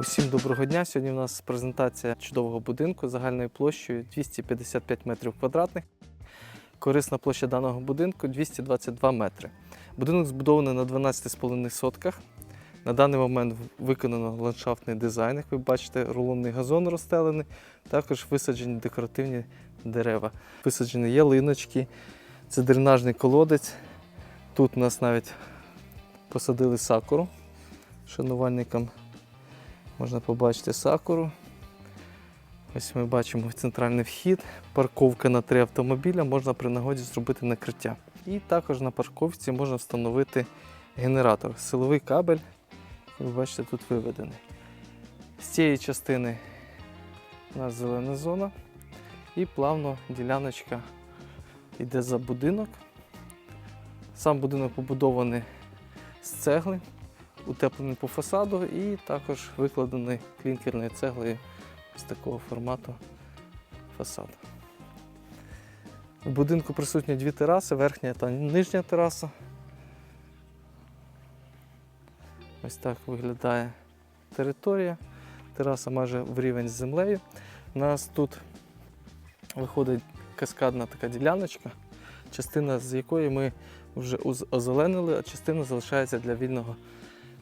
Усім доброго дня. Сьогодні у нас презентація чудового будинку загальною площею 255 метрів квадратних. Корисна площа даного будинку 222 метри. Будинок збудований на 12,5 сотках. На даний момент виконано ландшафтний дизайн, як ви бачите, рулонний газон розстелений, також висаджені декоративні дерева. Висаджені ялиночки, це дренажний колодець. Тут у нас навіть посадили сакуру шанувальникам Можна побачити сакуру. Ось ми бачимо центральний вхід, парковка на три автомобіля, можна при нагоді зробити накриття. І також на парковці можна встановити генератор, силовий кабель, ви бачите, тут виведений. З цієї частини у нас зелена зона і плавно діляночка йде за будинок. Сам будинок побудований з цегли утеплений по фасаду і також викладений клінкерною цеглою з такого формату фасад. У будинку присутні дві тераси, верхня та нижня тераса. Ось так виглядає територія. Тераса майже в рівень з землею. У нас тут виходить каскадна така діляночка, частина з якої ми вже озеленили, а частина залишається для вільного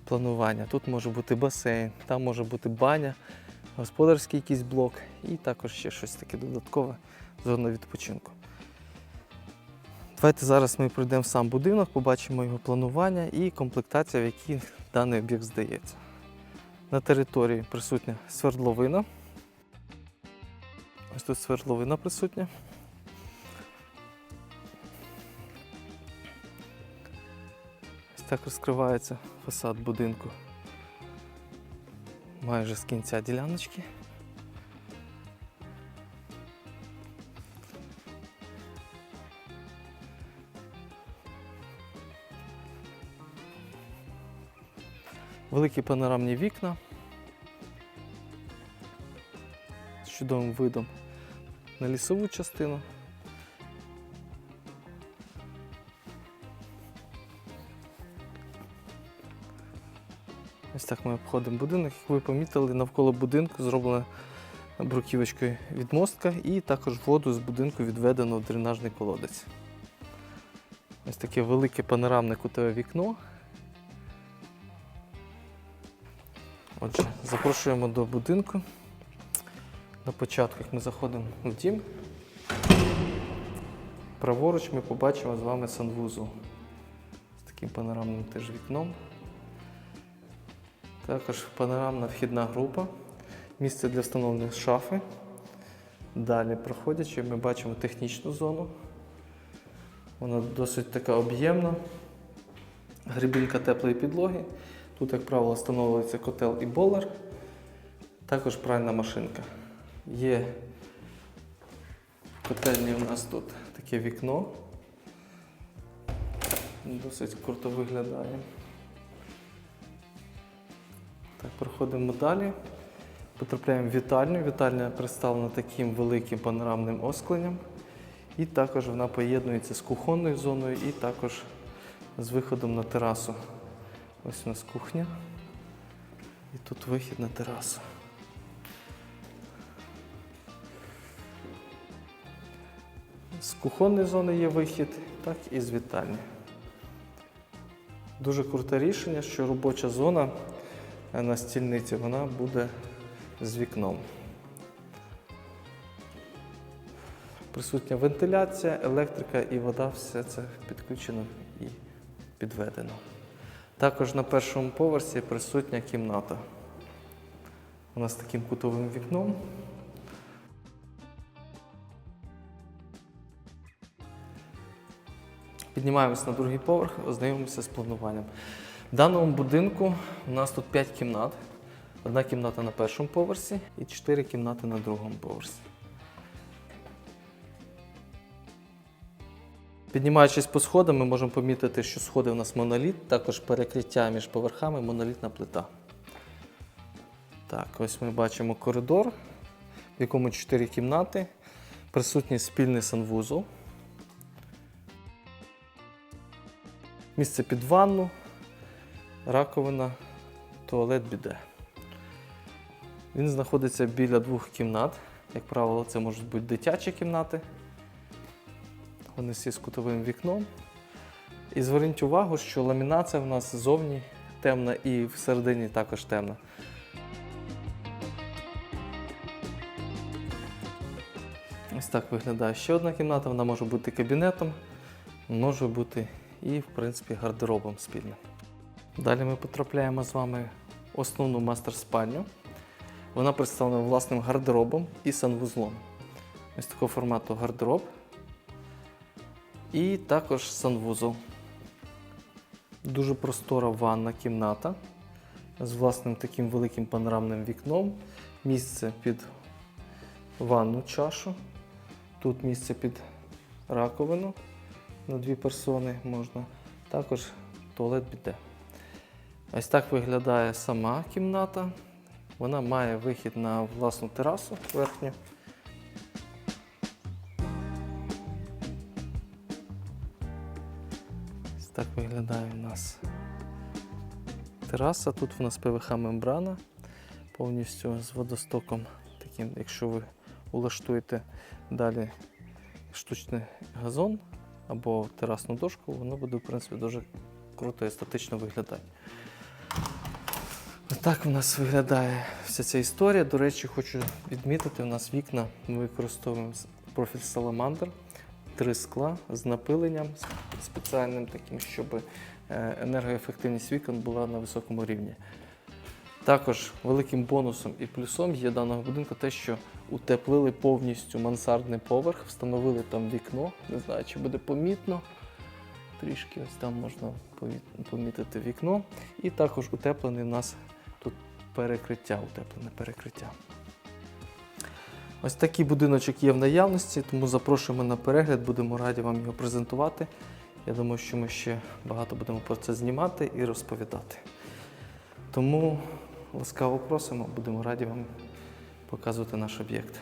планування. Тут може бути басейн, там може бути баня, господарський якийсь блок і також ще щось таке додаткове зона відпочинку. Давайте зараз ми пройдемо в сам будинок, побачимо його планування і комплектація, в якій даний об'єкт здається. На території присутня свердловина. Ось тут свердловина присутня. Ось так розкривається фасад будинку. Майже з кінця діляночки. Великі панорамні вікна з чудовим видом на лісову частину. Ось так ми обходимо будинок. Як ви помітили, навколо будинку зроблена бруківочкою відмостка і також воду з будинку відведено в дренажний колодець. Ось таке велике панорамне кутове вікно. Отже, запрошуємо до будинку. На початку, як ми заходимо в дім, праворуч ми побачимо з вами санвузол з таким панорамним теж вікном. Також панорамна вхідна група, місце для встановлення шафи. Далі проходячи, ми бачимо технічну зону. Вона досить така об'ємна. Грибінка теплої підлоги. Тут, як правило, встановлюється котел і болер. Також пральна машинка. Є котельні у нас тут таке вікно. Досить круто виглядає. Проходимо далі. Потрапляємо в вітальню. Вітальня представлена таким великим панорамним оскленням. І також вона поєднується з кухонною зоною і також з виходом на терасу. Ось у нас кухня. І тут вихід на терасу. З кухонної зони є вихід, так і з вітальні. Дуже круте рішення, що робоча зона на стільниці вона буде з вікном. Присутня вентиляція, електрика і вода, все це підключено і підведено. Також на першому поверсі присутня кімната. Вона з таким кутовим вікном. Піднімаємось на другий поверх, ознайомимося з плануванням. В даному будинку у нас тут 5 кімнат. Одна кімната на першому поверсі і 4 кімнати на другому поверсі. Піднімаючись по сходам, ми можемо помітити, що сходи у нас моноліт, також перекриття між поверхами монолітна плита. Так, ось ми бачимо коридор, в якому 4 кімнати, присутній спільний санвузол. Місце під ванну, раковина, туалет, біде. Він знаходиться біля двох кімнат. Як правило, це можуть бути дитячі кімнати. Вони всі з кутовим вікном. І зверніть увагу, що ламінація в нас ззовні темна і всередині також темна. Ось так виглядає ще одна кімната. Вона може бути кабінетом, може бути і, в принципі, гардеробом спільним. Далі ми потрапляємо з вами в основну мастер-спальню. Вона представлена власним гардеробом і санвузлом. Ось такого формату гардероб. І також санвузол. Дуже простора ванна кімната з власним таким великим панорамним вікном. Місце під ванну чашу. Тут місце під раковину на дві персони можна. Також туалет біде. Ось так виглядає сама кімната. Вона має вихід на власну терасу верхню. Ось так виглядає у нас тераса. Тут у нас ПВХ-мембрана повністю з водостоком. Таким, якщо ви улаштуєте далі штучний газон або терасну дошку, воно буде в принципі дуже круто і естетично виглядати. Так у нас виглядає вся ця історія. До речі, хочу відмітити, у нас вікна ми використовуємо профіль Salamander, три скла з напиленням спеціальним таким, щоб е, енергоефективність вікон була на високому рівні. Також великим бонусом і плюсом є даного будинку те, що утеплили повністю мансардний поверх, встановили там вікно. Не знаю, чи буде помітно. Трішки ось там можна помітити вікно. І також утеплений у нас перекриття, утеплене перекриття. Ось такий будиночок є в наявності, тому запрошуємо на перегляд, будемо раді вам його презентувати. Я думаю, що ми ще багато будемо про це знімати і розповідати. Тому ласкаво просимо, будемо раді вам показувати наш об'єкт.